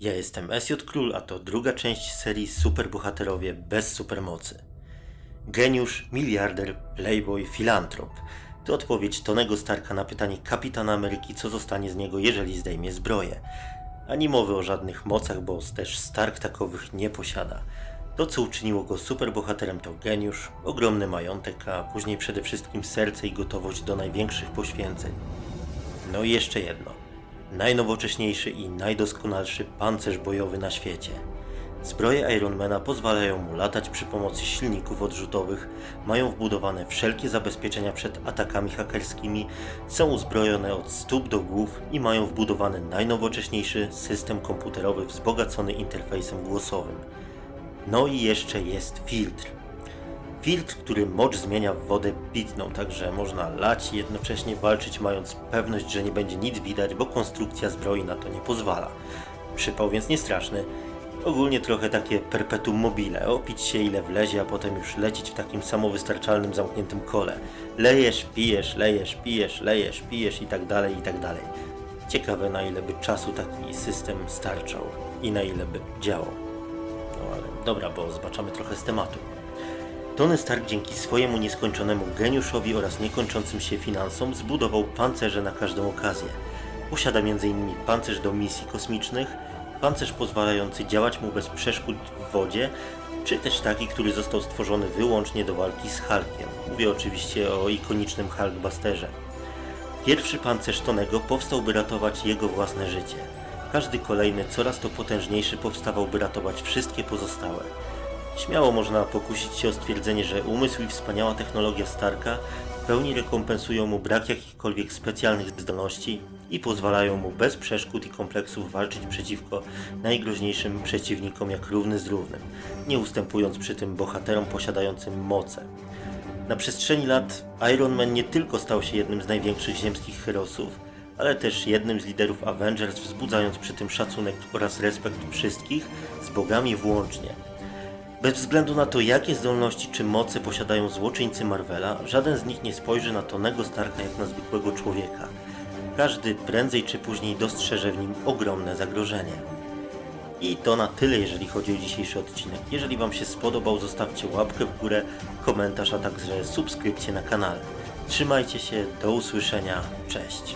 Ja jestem SJ Król, a to druga część serii Superbohaterowie bez supermocy. Geniusz, miliarder, playboy, filantrop. To odpowiedź Tonego Starka na pytanie kapitana Ameryki, co zostanie z niego, jeżeli zdejmie zbroję. Ani mowy o żadnych mocach, bo też Stark takowych nie posiada. To, co uczyniło go superbohaterem, to geniusz, ogromny majątek, a później przede wszystkim serce i gotowość do największych poświęceń. No i jeszcze jedno. Najnowocześniejszy i najdoskonalszy pancerz bojowy na świecie. Zbroje Ironmana pozwalają mu latać przy pomocy silników odrzutowych, mają wbudowane wszelkie zabezpieczenia przed atakami hakerskimi, są uzbrojone od stóp do głów i mają wbudowany najnowocześniejszy system komputerowy wzbogacony interfejsem głosowym. No i jeszcze jest filtr. Filtr, który mocz zmienia w wodę pitną, także można lać i jednocześnie walczyć, mając pewność, że nie będzie nic widać, bo konstrukcja zbroi na to nie pozwala. Przypał więc nie straszny. Ogólnie trochę takie perpetuum mobile, opić się ile wlezie, a potem już lecieć w takim samowystarczalnym zamkniętym kole. Lejesz, pijesz, lejesz, pijesz, lejesz, pijesz i tak dalej, i tak dalej. Ciekawe na ile by czasu taki system starczał i na ile by działał. No ale dobra, bo zbaczamy trochę z tematu. Tony Stark dzięki swojemu nieskończonemu geniuszowi oraz niekończącym się finansom zbudował pancerze na każdą okazję. Posiada m.in. pancerz do misji kosmicznych, pancerz pozwalający działać mu bez przeszkód w wodzie, czy też taki, który został stworzony wyłącznie do walki z Hulkiem. Mówię oczywiście o ikonicznym Hulkbusterze. Pierwszy pancerz Tonego powstał, by ratować jego własne życie. Każdy kolejny, coraz to potężniejszy, powstawał, by ratować wszystkie pozostałe. Śmiało można pokusić się o stwierdzenie, że umysł i wspaniała technologia Starka w pełni rekompensują mu brak jakichkolwiek specjalnych zdolności i pozwalają mu bez przeszkód i kompleksów walczyć przeciwko najgroźniejszym przeciwnikom jak równy z równym, nie ustępując przy tym bohaterom posiadającym moce. Na przestrzeni lat Iron Man nie tylko stał się jednym z największych ziemskich herosów, ale też jednym z liderów Avengers, wzbudzając przy tym szacunek oraz respekt wszystkich, z bogami włącznie. Bez względu na to, jakie zdolności czy moce posiadają złoczyńcy Marvela, żaden z nich nie spojrzy na Tonego Starka jak na zwykłego człowieka. Każdy prędzej czy później dostrzeże w nim ogromne zagrożenie. I to na tyle, jeżeli chodzi o dzisiejszy odcinek. Jeżeli Wam się spodobał, zostawcie łapkę w górę, komentarz, a także subskrypcję na kanale. Trzymajcie się, do usłyszenia, cześć.